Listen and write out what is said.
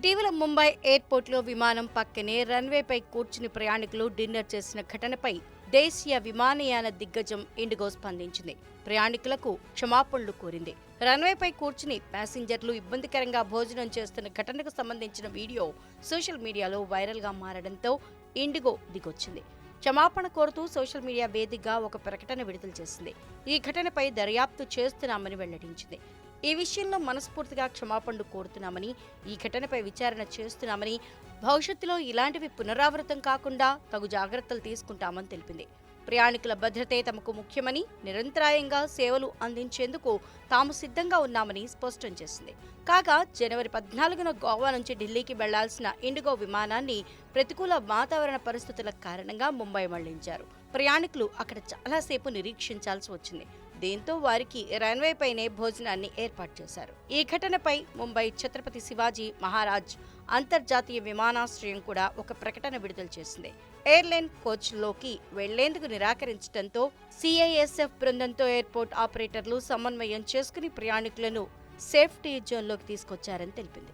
ఇటీవల ముంబై ఎయిర్పోర్ట్లో విమానం పక్కనే రన్వేపై కూర్చుని ప్రయాణికులు డిన్నర్ చేసిన ఘటనపై దేశీయ విమానయాన దిగ్గజం ఇండిగో స్పందించింది. ప్రయాణికులకు క్షమాపణలు కోరింది. రన్వేపై కూర్చుని ప్యాసింజర్లు ఇబ్బందికరంగా భోజనం చేస్తున్న ఘటనకు సంబంధించిన వీడియో సోషల్ మీడియాలో వైరల్గా మారడంతో ఇండిగో దిగొచ్చింది. క్షమాపణ కోరుతూ సోషల్ మీడియా వేదికగా ఒక ప్రకటన విడుదల చేసింది. ఈ ఘటనపై దర్యాప్తు చేస్తున్నామని వెల్లడించింది. ఈ విషయంలో మనస్ఫూర్తిగా క్షమాపణలు కోరుతున్నామని ఈ ఘటనపై విచారణ చేస్తున్నామని భవిష్యత్తులో ఇలాంటివి పునరావృతం కాకుండా తగు జాగ్రత్తలు తీసుకుంటామని తెలిపింది. ప్రయాణికుల భద్రతే తమకు ముఖ్యమని నిరంతరాయంగా సేవలు అందించేందుకు తాము సిద్ధంగా ఉన్నామని స్పష్టం చేసింది. కాగా జనవరి పద్నాలుగున గోవా నుంచి ఢిల్లీకి వెళ్ళాల్సిన ఇండిగో విమానాన్ని ప్రతికూల వాతావరణ పరిస్థితుల కారణంగా ముంబై మళ్ళించారు. ప్రయాణికులు అక్కడ చాలాసేపు నిరీక్షించాల్సి వచ్చింది. దీంతో వారికి రన్వే పైనే భోజనాన్ని ఏర్పాటు చేశారు. ఈ ఘటనపై ముంబై ఛత్రపతి శివాజీ మహారాజ్ అంతర్జాతీయ విమానాశ్రయం కూడా ఒక ప్రకటన విడుదల చేసింది. ఎయిర్లైన్ కోచ్లోకి వెళ్ళేందుకు నిరాకరించడంతో సిఐఎస్ఎఫ్ బృందంతో ఎయిర్పోర్ట్ ఆపరేటర్లు సమన్వయం చేసుకుని ప్రయాణికులను సేఫ్టీ జోన్లోకి తీసుకొచ్చారని తెలిపింది.